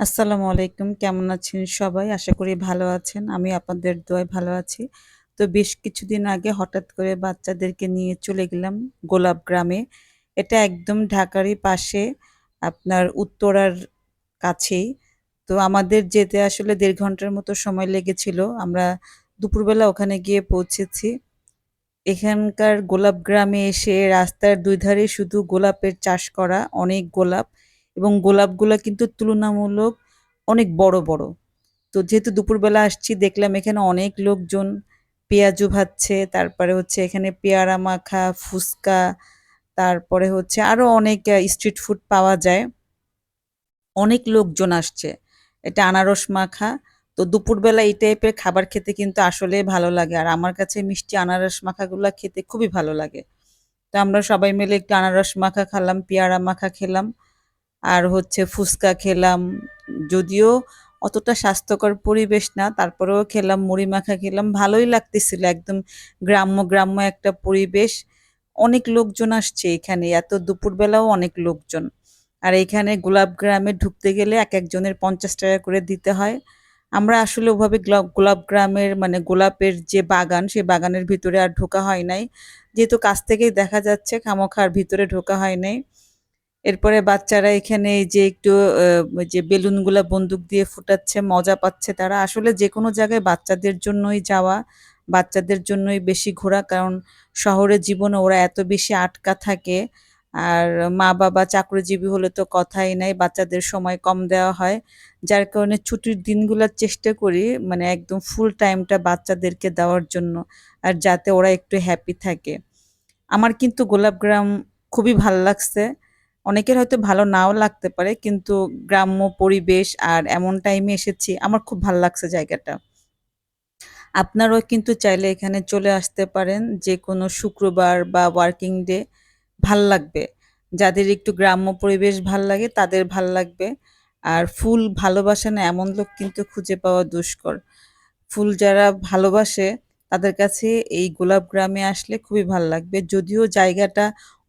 আসসালামু আলাইকুম। কেমন আছেন সবাই? আশা করি ভালো আছেন। আমি আপনাদের দোয়ায় ভালো আছি। তো বেশ কিছুদিন আগে হঠাৎ করে বাচ্চাদেরকে নিয়ে চলে গেলাম গোলাপ গ্রামে। এটা একদম ঢাকারই পাশে, আপনার উত্তরার কাছেই। তো আমাদের যেতে আসলে দেড় ঘণ্টার মতো সময় লেগেছিল। আমরা দুপুরবেলা ওখানে গিয়ে পৌঁছেছি। এখানকার গোলাপ গ্রামে এসে রাস্তার দুই ধারে শুধু গোলাপের চাষ করা, অনেক গোলাপ। এবং গোলাপগুলো কিন্তু তুলনামূলক অনেক বড় বড়। তো যেহেতু দুপুরবেলা আসছি, দেখলাম এখানে অনেক লোকজন পেঁয়াজু ভাজছে, তারপরে হচ্ছে এখানে পেয়ারা মাখা, ফুচকা, তারপরে হচ্ছে আরও অনেক স্ট্রিট ফুড পাওয়া যায়। অনেক লোকজন আসছে। এটা আনারস মাখা। তো দুপুরবেলা এই টাইপের খাবার খেতে কিন্তু আসলে ভালো লাগে। আর আমার কাছে মিষ্টি আনারস মাখাগুলো খেতে খুবই ভালো লাগে। তো আমরা সবাই মিলে একটু আনারস মাখা খেলাম, পেয়ারা মাখা খেলাম। আর হচ্ছে ফুচকা খেলাম, যদিও অতটা স্বাস্থ্যকর পরিবেশ না, তারপরেও খেলাম, মুড়ি মাখা খেলাম, ভালোই লাগতেছিল একদম গ্রাম্য গ্রাম্য একটা পরিবেশ। অনেক লোকজন আসছে এখানে, এত দুপুরবেলাও অনেক লোকজন। আর এখানে গোলাপ গ্রামে ঢুকতে গেলে এক একজনের পঞ্চাশ টাকা করে দিতে হয়। আমরা আসলে ওভাবে গোলাপ গ্রামের মানে গোলাপের যে বাগান সেই বাগানের ভিতরে আর ঢোকা হয় নাই। যেহেতু কাছ থেকেই দেখা যাচ্ছে, খামোখার ভিতরে ঢোকা হয় নাই। এরপরে বাচ্চারা এখানে যে একটু যে বেলুনগুলা বন্দুক দিয়ে ফুটাচ্ছে, মজা পাচ্ছে তারা। আসলে যে কোনো জায়গায় বাচ্চাদের জন্যই যাওয়া, বাচ্চাদের জন্যই বেশি ঘোরা, কারণ শহরের জীবনে ওরা এত বেশি আটকা থাকে। আর মা বাবা চাকরিজীবী হলে তো কথাই নাই, বাচ্চাদের সময় কম দেওয়া হয়। যার কারণে ছুটির দিনগুলোর চেষ্টা করি মানে একদম ফুল টাইমটা বাচ্চাদেরকে দেওয়ার জন্য, আর যাতে ওরা একটু হ্যাপি থাকে। আমার কিন্তু গোলাপগ্রাম খুবই ভালো লাগছে। অনেকের হয়তো ভালো নাও লাগতে পারে, কিন্তু গ্রাম্য পরিবেশ আর এমন টাইমে এসেছি, আমার খুব ভালো লাগছে জায়গাটা। আপনারাও কিন্তু চাইলে এখানে চলে আসতে পারেন যে কোনো শুক্রবার বা ওয়ার্কিং ডে ভালো লাগবে। যাদের একটু গ্রাম্য পরিবেশ ভালো লাগে, তাদের ভালো লাগবে। আর ফুল ভালোবাসে না, এমন লোক কিন্তু খুঁজে পাওয়া দুষ্কর। ফুল যারা ভালোবাসে, তাদের কাছে এই গোলাপ গ্রামে আসলে খুবই ভালো লাগবে। যদিও জায়গাটা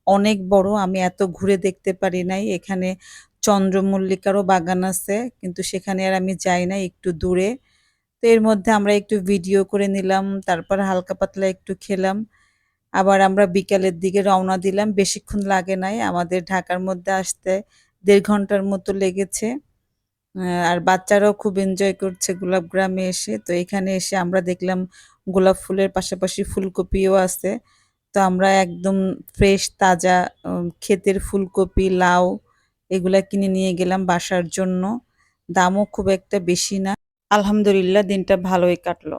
অনেক বড়, আমি এত ঘুরে দেখতে পারি নাই। এখানে চন্দ্রমল্লিকারও বাগান আছে, কিন্তু সেখানে আর আমি যাই না একটু দূরে। তো এর মধ্যে আমরা একটু ভিডিও করে নিলাম, তারপর হালকা পাতলা একটু খেলাম। আবার আমরা বিকালের দিকে রওনা দিলাম, বেশিক্ষণ লাগে নাই। আমাদের ঢাকার মধ্যে আসতে দেড় ঘণ্টার মতো লেগেছে। আর বাচ্চারাও খুব এনজয় করছে গোলাপ গ্রামে এসে। তো এখানে এসে আমরা দেখলাম গোলাপ ফুলের পাশাপাশি ফুলকপিও আছে। তো আমরা একদম ফ্রেশ তাজা ক্ষেতের ফুলকপি, লাউ এগুলা কিনে নিয়ে গেলাম বাসার জন্য। দামও খুব একটা বেশি না। আলহামদুলিল্লাহ দিনটা ভালোই কাটলো।